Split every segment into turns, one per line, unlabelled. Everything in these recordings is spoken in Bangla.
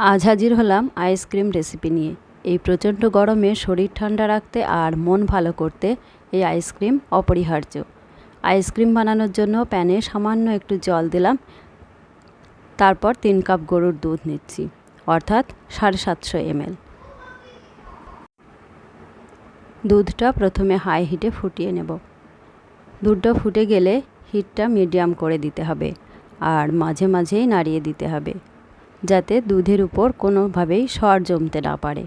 আজ হাজির হলাম আইসক্রিম রেসিপি নিয়ে। এই প্রচণ্ড গরমে শরীর ঠান্ডা রাখতে আর মন ভালো করতে এই আইসক্রিম অপরিহার্য। আইসক্রিম বানানোর জন্য প্যানে সামান্য একটু জল দিলাম। তারপর তিন কাপ গরুর দুধ নিচ্ছি, অর্থাৎ সাড়ে সাতশো এমএল। দুধটা প্রথমে হাই হিটে ফুটিয়ে নেব। দুধটা ফুটে গেলে হিটটা মিডিয়াম করে দিতে হবে আর মাঝে মাঝেই নাড়িয়ে দিতে হবে। যাতে দুধের উপর কোনোভাবেই সর জমতে না পারে।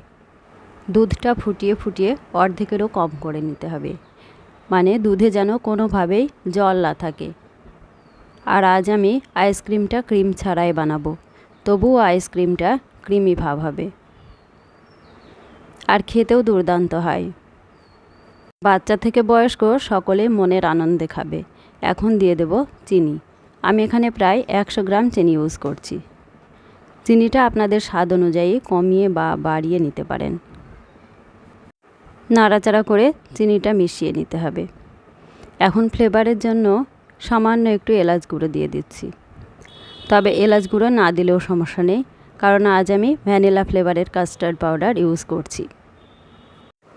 দুধটা ফুটিয়ে ফুটিয়ে অর্ধেকেরও কম করে নিতে হবে। মানে দুধে যেন কোনোভাবেই জল না থাকে। আর আজ আমি আইসক্রিমটা ক্রিম ছাড়াই বানাবো। তবুও আইসক্রিমটা ক্রিমি ভাব হবে। আর খেতেও দুর্দান্ত হয়। বাচ্চা থেকে বয়স্ক সকলে মনের আনন্দে খাবে। এখন দিয়ে দেব চিনি। আমি এখানে প্রায় একশো গ্রাম চিনি ইউজ করছি। চিনিটা আপনাদের স্বাদ অনুযায়ী কমিয়ে বা বাড়িয়ে নিতে পারেন। নাড়াচাড়া করে চিনিটা মিশিয়ে নিতে হবে। এখন ফ্লেভারের জন্য সামান্য একটু এলাচ গুঁড়ো দিয়ে দিচ্ছি। তবে এলাচ গুঁড়ো না দিলেও সমস্যা নেই, কারণ আজ আমি ভ্যানিলা ফ্লেভারের কাস্টার্ড পাউডার ইউজ করছি।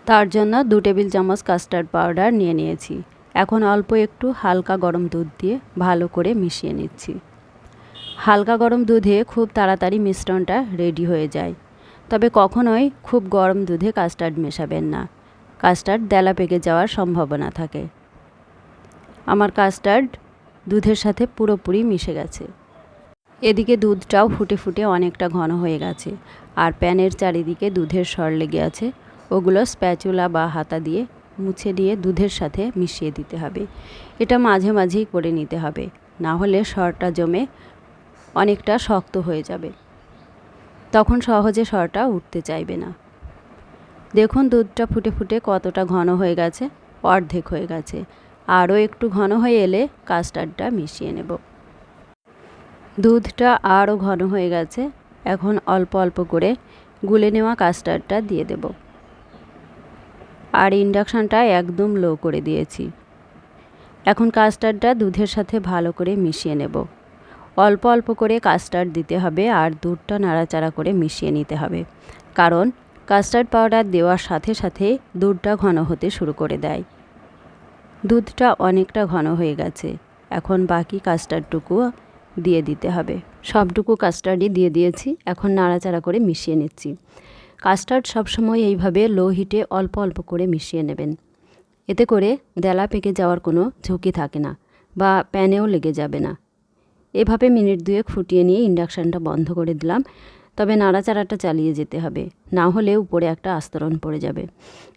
তার জন্য দু টেবিল চামচ কাস্টার্ড পাউডার নিয়ে নিয়েছি। এখন অল্প একটু হালকা গরম দুধ দিয়ে ভালো করে মিশিয়ে নিচ্ছি। হালকা গরম দুধে খুব তাড়াতাড়ি মিশ্রণটা রেডি হয়ে যায়। তবে কখনোই খুব গরম দুধে কাস্টার্ড মেশাবেন না। কাস্টার্ড দেলা পেকে যাওয়ার সম্ভাবনা থাকে। আমার কাস্টার্ড দুধের সাথে পুরোপুরি মিশে গেছে। এদিকে দুধটাও ফুটে ফুটে অনেকটা ঘন হয়ে গেছে, আর প্যানের চারিদিকে দুধের সর লেগে আছে। ওগুলো স্প্যাচুলা বা হাতা দিয়ে মুছে দিয়ে দুধের সাথে মিশিয়ে দিতে হবে। এটা মাঝে মাঝেই করে নিতে হবে, না হলে সরটা জমে অনেকটা শক্ত হয়ে যাবে। তখন সহজে সরটা উঠতে চাইবে না। দেখুন দুধটা ফুটে ফুটে কতটা ঘন হয়ে গেছে, অর্ধেক হয়ে গেছে। আরও একটু ঘন হয়ে এলে কাস্টার্ডটা মিশিয়ে নেব। দুধটা আরও ঘন হয়ে গেছে, এখন অল্প অল্প করে গুলে নেওয়া কাস্টার্ডটা দিয়ে দেব। আর ইন্ডাকশানটা একদম লো করে দিয়েছি। এখন কাস্টার্ডটা দুধের সাথে ভালো করে মিশিয়ে নেব। অল্প অল্প করে কাস্টার্ড দিতে হবে আর দুধটা নাড়াচাড়া করে মিশিয়ে নিতে হবে। কারণ কাস্টার্ড পাউডার দেওয়ার সাথে সাথে দুধটা ঘন হতে শুরু করে দেয়। দুধটা অনেকটা ঘন হয়ে গেছে। এখন বাকি কাস্টার্ডটুকু দিয়ে দিতে হবে। সবটুকু কাস্টার্ডই দিয়ে দিয়েছি। এখন নাড়াচাড়া করে মিশিয়ে নিচ্ছি। কাস্টার্ড সবসময় এইভাবে লো হিটে অল্প অল্প করে মিশিয়ে নেবেন। এতে করে দেলা পেকে যাওয়ার কোনো ঝুঁকি থাকে না বা প্যানেও লেগে যাবে না। এভাবে মিনিট দুয়েক ফুটিয়ে নিয়ে ইন্ডাকশানটা বন্ধ করে দিলাম। তবে নাড়াচাড়াটা চালিয়ে যেতে হবে, না হলে উপরে একটা আস্তরণ পড়ে যাবে।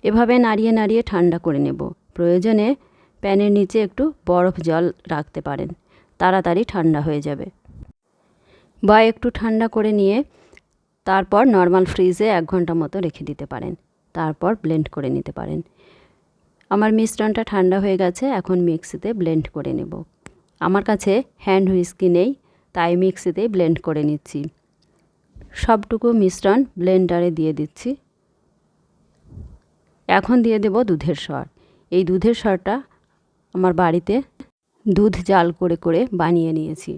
এভাবে নাড়িয়ে নাড়িয়ে ঠান্ডা করে নেব। প্রয়োজনে প্যানের নিচে একটু বরফ জল রাখতে পারেন। তাড়াতাড়ি ঠান্ডা হয়ে যাবে। বা একটু ঠান্ডা করে নিয়ে তারপর নর্মাল ফ্রিজে এক ঘণ্টা মতো রেখে দিতে পারেন। তারপর ব্লেন্ড করে নিতে পারেন। আমার মিশ্রণটা ঠান্ডা হয়ে গেছে, এখন মিক্সিতে ব্লেন্ড করে নেব। আমার কাছে হ্যান্ড হুইস্কি নেই, তাই মিক্সিতে ব্লেন্ড করে নিচ্ছি। সবটুকু মিশ্রণ ব্লেন্ডারে দিয়ে দিচ্ছি। এখন দিয়ে দেব দুধের সর। এই দুধের সরটা আমার বাড়িতে দুধ জাল করে করে বানিয়ে নিয়েছি।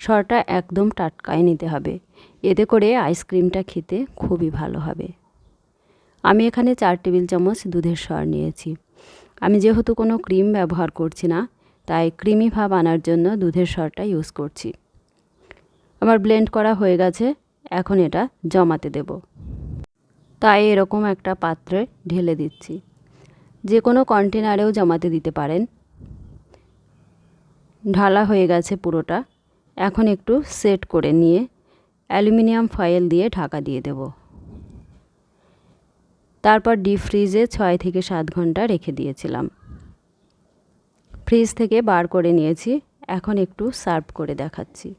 সরটা একদম টাটকায় নিতে হবে। এতে করে আইসক্রিমটা খেতে খুবই ভালো হবে। আমি এখানে চার টেবিল চামচ দুধের সর নিয়েছি। আমি যেহেতু কোনো ক্রিম ব্যবহার করছি না তাই ক্রিমি ভাব আনার জন্য দুধের সরটা ইউজ করছি। আমার ব্লেন্ড করা হয়ে গেছে, এখন এটা জমাতে দেব। তাই এরকম একটা পাত্রে ঢেলে দিচ্ছি। যে কোনো কন্টেনারেও জমাতে দিতে পারেন। ঢালা হয়ে গেছে পুরোটা। এখন একটু সেট করে নিয়ে অ্যালুমিনিয়াম ফয়েল দিয়ে ঢাকা দিয়ে দেব। তারপর ডিপ ফ্রিজে ছয় থেকে সাত ঘণ্টা রেখে দিয়েছিলাম। ফ্রিজ থেকে বার করে নিয়েছি। এখন একটু সার্ভ করে দেখাচ্ছি।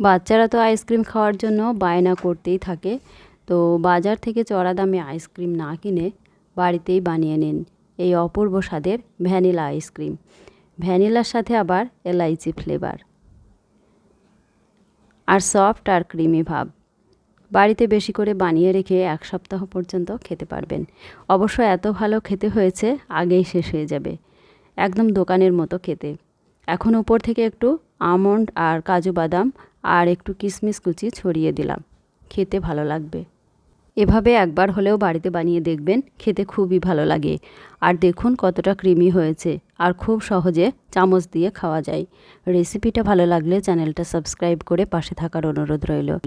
বাচ্চারা তো আইসক্রিম খাওয়ার জন্য বায়না করতেই থাকে। তো বাজার থেকে চড়া দামে আইসক্রিম না কিনে বাড়িতেই বানিয়ে নিন এই অপূর্ব স্বাদের ভ্যানিলা আইসক্রিম। ভ্যানিলার সাথে আবার এলাইচি ফ্লেভার। আর সফট আর ক্রিমি ভাব। বাড়িতে বেশি করে বানিয়ে রেখে এক সপ্তাহ পর্যন্ত খেতে পারবেন। অবশ্য এত ভালো খেতে হয়েছে আগেই শেষ হয়ে যাবে। একদম দোকানের মতো খেতে। এখন উপর থেকে একটু আমন্ড আর কাজু বাদাম আর একটু কিশমিশ কুচি ছড়িয়ে দিলাম। খেতে ভালো লাগবে। এভাবে একবার হলেও বাড়িতে বানিয়ে দেখবেন, খেতে খুবই ভালো লাগে। আর দেখুন কতটা ক্রিমি হয়েছে আর খুব সহজে চামচ দিয়ে খাওয়া যায়। রেসিপিটা ভালো লাগলে চ্যানেলটা সাবস্ক্রাইব করে পাশে থাকার অনুরোধ রইল।